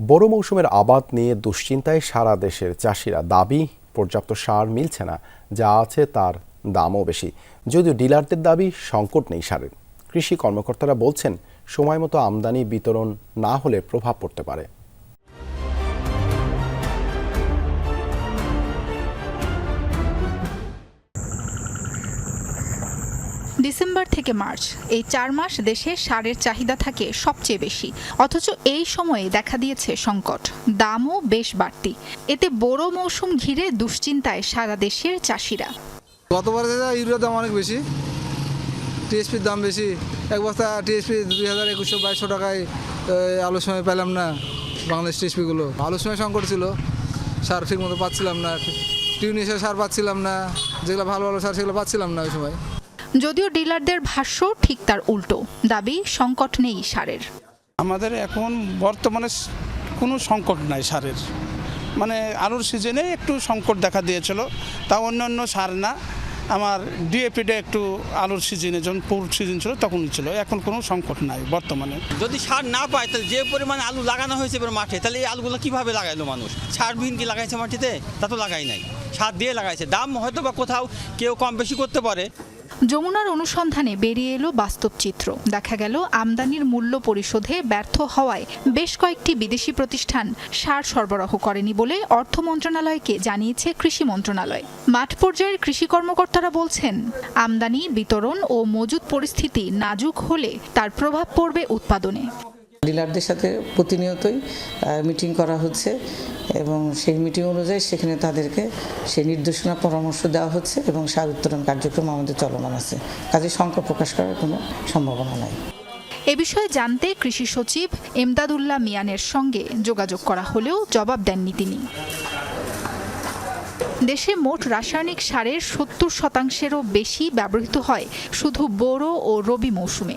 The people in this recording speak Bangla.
বড় মৌসুমের আবাদ নিয়ে দুশ্চিন্তায় সারা দেশের চাষিরা দাবি, পর্যাপ্ত সার মিলছে না, যা আছে তার দামও বেশি। যদিও ডিলারদের দাবি সংকট নেই সারের। কৃষি কর্মকর্তারা বলছেন, সময় মতো আমদানি, বিতরণ না হলে প্রভাব পড়তে পারে। ডিসেম্বর থেকে মার্চ। এই চার মাস দেশে সারের চাহিদা থাকে সবচেয়ে বেশি। অথচ এই সময়ে দেখা দিয়েছে সংকট। দামও বেশ বাড়তি। এতে বড় মৌসুম ঘিরে দুশ্চিন্তায় সারা দেশের চাষিরা। গতবারে ইউরিয়ার দাম অনেক বেশি, টিএসপির দাম বেশি। এক বস্তা টিএসপি দুই হাজার একুশশো বাইশশো টাকায় আলুর সময় পেলাম না বাংলাদেশ টিএসপিগুলো। আলুর সময় সংকট ছিল, সার ঠিক মতো পাচ্ছিলাম না। টিউনিশিয়া সার পাচ্ছিলাম না, যেগুলো ভালো ভালো সার সেগুলো পাচ্ছিলাম না ওই সময়। যদিও ডিলারদের ভাষ্য ঠিক তার উল্টো। দাবি সংকট নেই সারের। আমাদের এখন বর্তমানে কোনো সংকট নাই সারের। মানে আলুর সিজনে একটু সংকট দেখা দিয়েছিল তা অন্য অন্য সার না। আমার ডিএপিটা একটু আলুর সিজনে যখন পুর সিজন ছিল তখনই ছিল এখন কোনো সংকট নাই বর্তমানে। যদি সার না পায় তাহলে যে পরিমাণে আলু লাগানো হয়েছে এবার মাঠে তাহলে এই আলুগুলো কীভাবে লাগাইলো মানুষ? সারবিহীন কি লাগাইছে মাটিতে? তা তো লাগাই নাই। সার দিয়ে লাগাইছে। দাম হয়তো বা কোথাও কেউ কম বেশি করতে পারে যমুনার অনুসন্ধানে বেরিয়ে এলো বাস্তব চিত্র। দেখা গেল আমদানির মূল্য পরিশোধে ব্যর্থ হওয়ায় বেশ কয়েকটি বিদেশি প্রতিষ্ঠান সার সরবরাহ করেনি বলে অর্থ মন্ত্রণালয়কে জানিয়েছে কৃষি মন্ত্রণালয়। মাঠ পর্যায়ের কৃষি কর্মকর্তারা বলছেন, আমদানি, বিতরণ ও মজুত পরিস্থিতি নাজুক হলে তার প্রভাব পড়বে উৎপাদনে। ডিলারদের সাথে প্রতিনিয়তই মিটিং করা হচ্ছে এবং সেই মিটিং অনুযায়ী সেখানে তাদেরকে সেই নির্দেশনা, পরামর্শ দেওয়া হচ্ছে এবং সার উত্তোলন কার্যক্রম আমাদের চলমান আছে। কাজে শঙ্কা প্রকাশ করার কোনো সম্ভাবনা নাই। এ বিষয়ে জানতে কৃষি সচিব এমদাদুল্লাহ মিয়ানের সঙ্গে যোগাযোগ করা হলেও জবাব দেননি তিনি। দেশে মোট রাসায়নিক সারের সত্তর শতাংশেরও বেশি ব্যবহৃত হয় শুধু বোরো ও রবি মৌসুমে।